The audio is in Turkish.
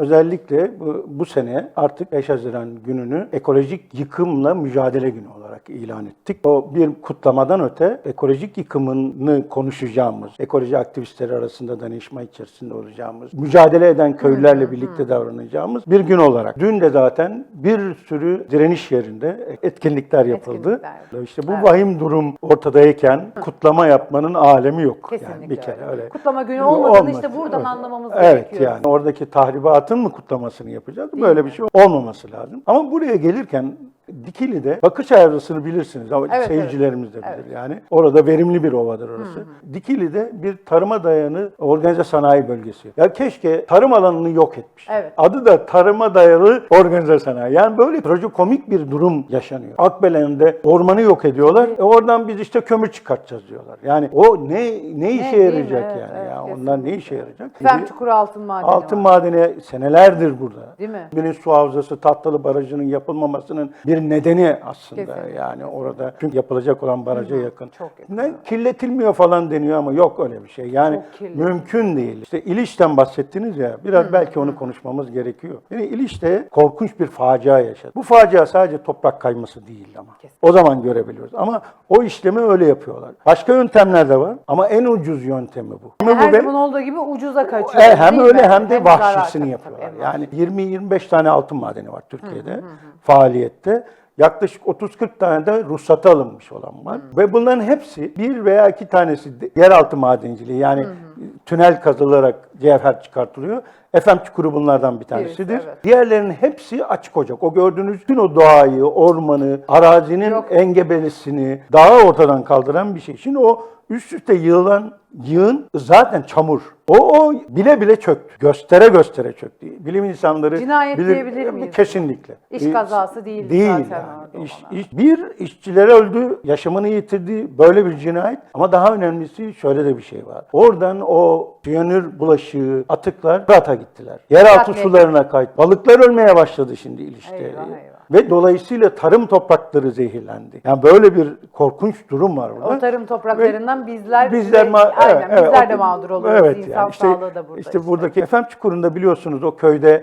özellikle bu, bu sene artık 5 Haziran gününü ekolojik yıkımla mücadele günü olarak ilan ettik. O bir kutlamadan öte ekolojik yıkımını konuşacağımız, ekoloji aktivistleri arasında danışma içerisinde olacağımız, mücadele eden köylülerle birlikte davranacağımız bir gün olarak. Dün de zaten bir sürü direniş yerinde etkinlikler yapıldı. Etkinlikler. İşte bu vahim durum ortadayken kutlama yapmanın alemi yok. Kesinlikle yani bir kere öyle. Kutlama günü olmadığını Olmaz. işte buradan Evet. anlamamız Evet gerekiyor. yani oradaki tahribatın mı kutlamasını yapacağız? Böyle bir şey olmaması lazım. Ama buraya gelirken Dikili'de bakış ayrısını bilirsiniz ama Evet, seyircilerimiz de bilir evet. yani. Orada verimli bir ovadır orası. Dikili'de bir tarıma dayanı organize sanayi bölgesi. Ya keşke tarım alanını yok etmiş. Evet. Adı da tarıma dayalı organize sanayi. Yani böyle trajikomik bir durum yaşanıyor. Akbelen'de ormanı yok ediyorlar. E oradan biz işte kömür çıkartacağız diyorlar. Yani o ne ne işe mi? yarayacak Evet, yani evet, ya? Onlar kesinlikle. ne işe yarayacak? Efendim Çukur Altın Madeni Altın var. madeni senelerdir burada. Değil mi? Bilinç su havzası Tatlılı Barajı'nın yapılmamasının bir nedeni aslında Kesinlikle. yani orada çünkü yapılacak olan baraja yakın. çok yakın. Ne kirletilmiyor falan deniyor ama yok öyle bir şey. Yani mümkün değil. İşte İliç'ten bahsettiniz ya biraz belki onu konuşmamız gerekiyor. Yani İliç'te korkunç bir facia yaşadı. Bu facia sadece toprak kayması değil ama. O zaman görebiliyoruz. Ama o işlemi öyle yapıyorlar. Başka yöntemler de var ama en ucuz yöntemi bu. Yani her Bu zaman olduğu gibi ucuza kaçıyor. e, hem öyle mi? hem de zarar vahşisini yapıyorlar. tabii, Yani 20-25 tane altın madeni var Türkiye'de faaliyette. Yaklaşık 30-40 tane de ruhsatı alınmış olan var. Ve bunların hepsi bir veya iki tanesi yeraltı madenciliği yani tünel kazılarak cevher çıkartılıyor. Efem çukuru bunlardan bir tanesidir. evet. Diğerlerinin hepsi açık ocak. O gördüğünüz bütün o doğayı, ormanı, arazinin Yok. engebelisini, dağı ortadan kaldıran bir şey. Şimdi o üst üste yığılan yığın zaten çamur. O, o bile bile çöktü. Göstere göstere çöktü. Bilim insanları Cinayet bilir- diyebilir miyiz? Kesinlikle. İş kazası değil Değil zaten yani. İş- iş- bir işçiler öldü, yaşamını yitirdi. Böyle bir cinayet. Ama daha önemlisi şöyle de bir şey var. Oradan o siyanür bulaşığı, atıklar Fırat'a gittiler. Yeraltı sularına kayıt. Balıklar ölmeye başladı şimdi ilişte. Eyvah, eyvah. Ve dolayısıyla tarım toprakları zehirlendi. Yani böyle bir korkunç durum var burada. O tarım topraklarından bizler Bizler ve- ma- aynen evet, evet, bizler o- de mağdur oluyoruz. Evet İnsan yani işte, sağlığı da burada. işte buradaki Efem Çukuru'nda biliyorsunuz o köyde